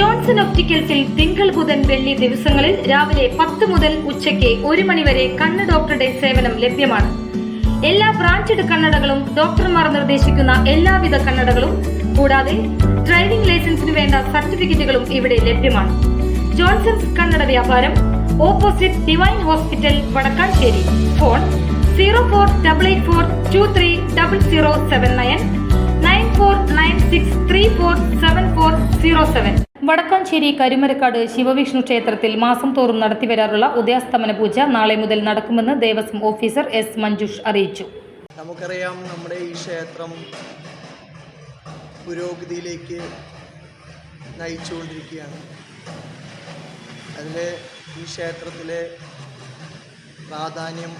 Johnson ഒപ്റ്റിക്കൽസിൽ തിങ്കൾ ബുധൻ വെള്ളി ദിവസങ്ങളിൽ രാവിലെ പത്ത് മുതൽ ഉച്ചയ്ക്ക് ഒരു മണിവരെ കണ്ണ് ഡോക്ടറുടെ സേവനം ലഭ്യമാണ്. എല്ലാ ബ്രാഞ്ചഡ് കണ്ണടകളും ഡോക്ടർമാർ നിർദ്ദേശിക്കുന്ന എല്ലാവിധ കണ്ണടകളും കൂടാതെ ഡ്രൈവിംഗ് ലൈസൻസിന് വേണ്ട സർട്ടിഫിക്കറ്റുകളും ഇവിടെ ലഭ്യമാണ്. ജോൺസൺസ് കണ്ണട വ്യാപാരം opposite divine hospital Vadakkassery phone zero four double eight four two three double zero seven nine nine four nine six three four seven four zero seven. Vadakkanchery Karimarakkad Shivavishnu ക്ഷേത്രത്തിൽ മാസം തോറും നടത്തിവരാറുള്ള ഉദയാസ്തമന പൂജ നാളെ മുതൽ നടക്കുമെന്ന് ദേവസ്വം ഓഫീസർ എസ് മഞ്ജുഷ് അറിയിച്ചു. നമുക്കറിയാം നമ്മുടെ ഈ ക്ഷേത്രം പുരോഗതിയിലേക്ക് നയിച്ചുകൊണ്ടിരിക്കുകയാണ്. അതിൽ ഈ ക്ഷേത്രത്തിലെ പ്രാധാന്യം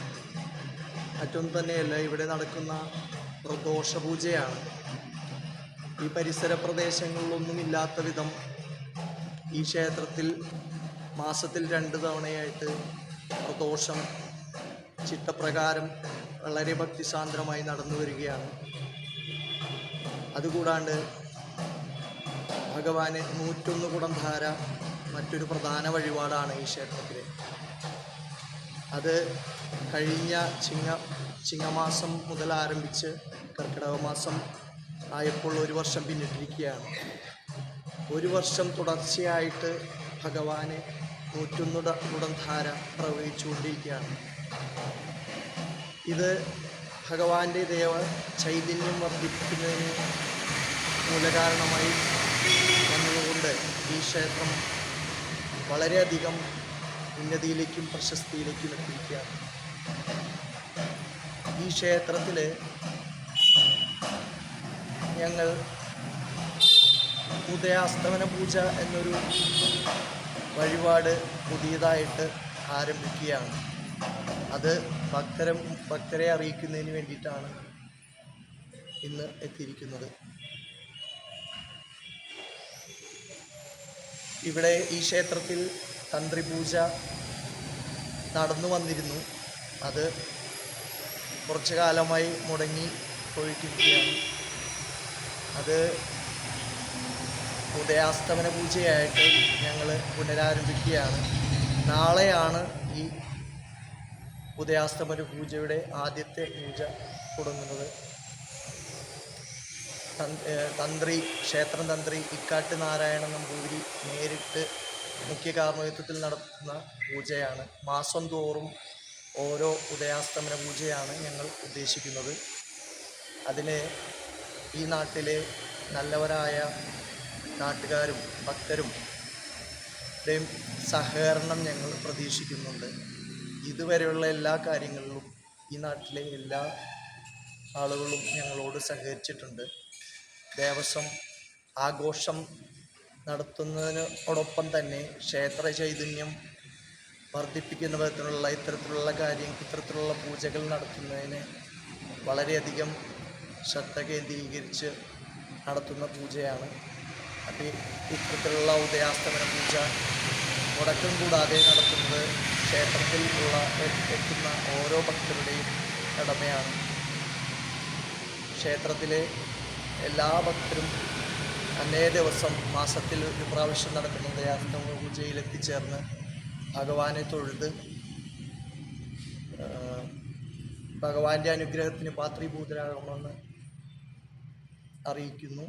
മറ്റൊന്നും തന്നെയല്ല ഇവിടെ നടക്കുന്ന പ്രദോഷപൂജയാണ് ഈ പരിസര പ്രദേശങ്ങളിലൊന്നുമില്ലാത്ത വിധം ഈ ക്ഷേത്രത്തിൽ മാസത്തിൽ രണ്ട് തവണയായിട്ട് പ്രദോഷം ചിട്ടപ്രകാരം വളരെ ഭക്തിസാന്ദ്രമായി നടന്നു വരികയാണ്. അതുകൂടാണ്ട് ഭഗവാന് നൂറ്റൊന്ന് കുടം ധാര മറ്റൊരു പ്രധാന വഴിപാടാണ് ഈ ക്ഷേത്രത്തിൽ അത് കഴിഞ്ഞ ചിങ്ങ ചിങ്ങമാസം മുതൽ ആരംഭിച്ച് കർക്കിടക മാസം ആയപ്പോൾ ഒരു വർഷം പിന്നിട്ടിരിക്കുകയാണ്. ഒരു വർഷം തുടർച്ചയായിട്ട് ഭഗവാനെ നൂറ്റൊന്നുട കുടം ധാര പ്രവഹിച്ചുകൊണ്ടിരിക്കുകയാണ്. ഇത് ഭഗവാന്റെ ദേവ ചൈതന്യം വർദ്ധിപ്പിക്കുന്നതിന് മൂലകാരണമായി വന്നതുകൊണ്ട് ഈ ക്ഷേത്രം വളരെയധികം ഉന്നതിയിലേക്കും പ്രശസ്തിയിലേക്കും എത്തിയിരിക്കുകയാണ്. ഈ ക്ഷേത്രത്തിൽ ഞങ്ങൾ ഉദയാസ്തമന പൂജ എന്നൊരു വഴിപാട് പുതിയതായിട്ട് ആരംഭിക്കുകയാണ്. അത് ഭക്തരെ ഭക്തരെ അറിയിക്കുന്നതിന് വേണ്ടിയിട്ടാണ് ഇന്ന് എത്തിയിരിക്കുന്നത്. ഇവിടെ ഈ ക്ഷേത്രത്തിൽ തന്ത്രി പൂജ നടന്നു വന്നിരുന്നു. അത് കുറച്ചു കാലമായി മുടങ്ങി പോയിട്ടിരിക്കുകയാണ്. അത് ഉദയാസ്തമന പൂജയായിട്ട് ഞങ്ങൾ പുനരാരംഭിക്കുകയാണ്. നാളെയാണ് ഈ ഉദയാസ്തമന പൂജയുടെ ആദ്യത്തെ പൂജ തുടങ്ങുന്നത്. തന്ത്രി ക്ഷേത്രം തന്ത്രി ഇക്കാട്ട് നാരായണ നമ്പൂതിരി നേരിട്ട് മുഖ്യ കാർമ്മികത്വത്തിൽ നടത്തുന്ന പൂജയാണ്. മാസം തോറും ഓരോ ഉദയാസ്തമന പൂജയാണ് ഞങ്ങൾ ഉദ്ദേശിക്കുന്നത്. അതിന് ഈ നാട്ടിലെ നല്ലവരായ നാട്ടുകാരും ഭക്തരും യും സഹകരണം ഞങ്ങൾ പ്രതീക്ഷിക്കുന്നുണ്ട്. ഇതുവരെയുള്ള എല്ലാ കാര്യങ്ങളിലും ഈ നാട്ടിലെ എല്ലാ ആളുകളും ഞങ്ങളോട് സഹകരിച്ചിട്ടുണ്ട്. ദേവസ്വം ആഘോഷം നടത്തുന്നതിനോടൊപ്പം തന്നെ ക്ഷേത്ര ചൈതന്യം വർദ്ധിപ്പിക്കുന്ന വിധത്തിലുള്ള ഇത്തരത്തിലുള്ള കാര്യം ഇത്തരത്തിലുള്ള പൂജകൾ നടത്തുന്നതിന് വളരെയധികം ശ്രദ്ധ കേന്ദ്രീകരിച്ച് നടത്തുന്ന പൂജയാണ് അപ്പോൾ ഇത്തരത്തിലുള്ള ഉദയാസ്തമന പൂജ മുടക്കം കൂടാതെ നടത്തുന്നത് ക്ഷേത്രത്തിൽ ഉള്ള എത്തുന്ന ഓരോ ഭക്തരുടെയും കടമയാണ്. ക്ഷേത്രത്തിലെ എല്ലാ ഭക്തരും അന്നേ ദിവസം മാസത്തിൽ ഒരു പ്രാവശ്യം നടക്കുന്ന ഉദയാസ്തമ പൂജയിൽ എത്തിച്ചേർന്ന് ഭഗവാനെ തൊഴുത് ഭഗവാന്റെ അനുഗ്രഹത്തിന് പാത്രീഭൂതരാകണമെന്ന് അറിയിക്കുന്നു.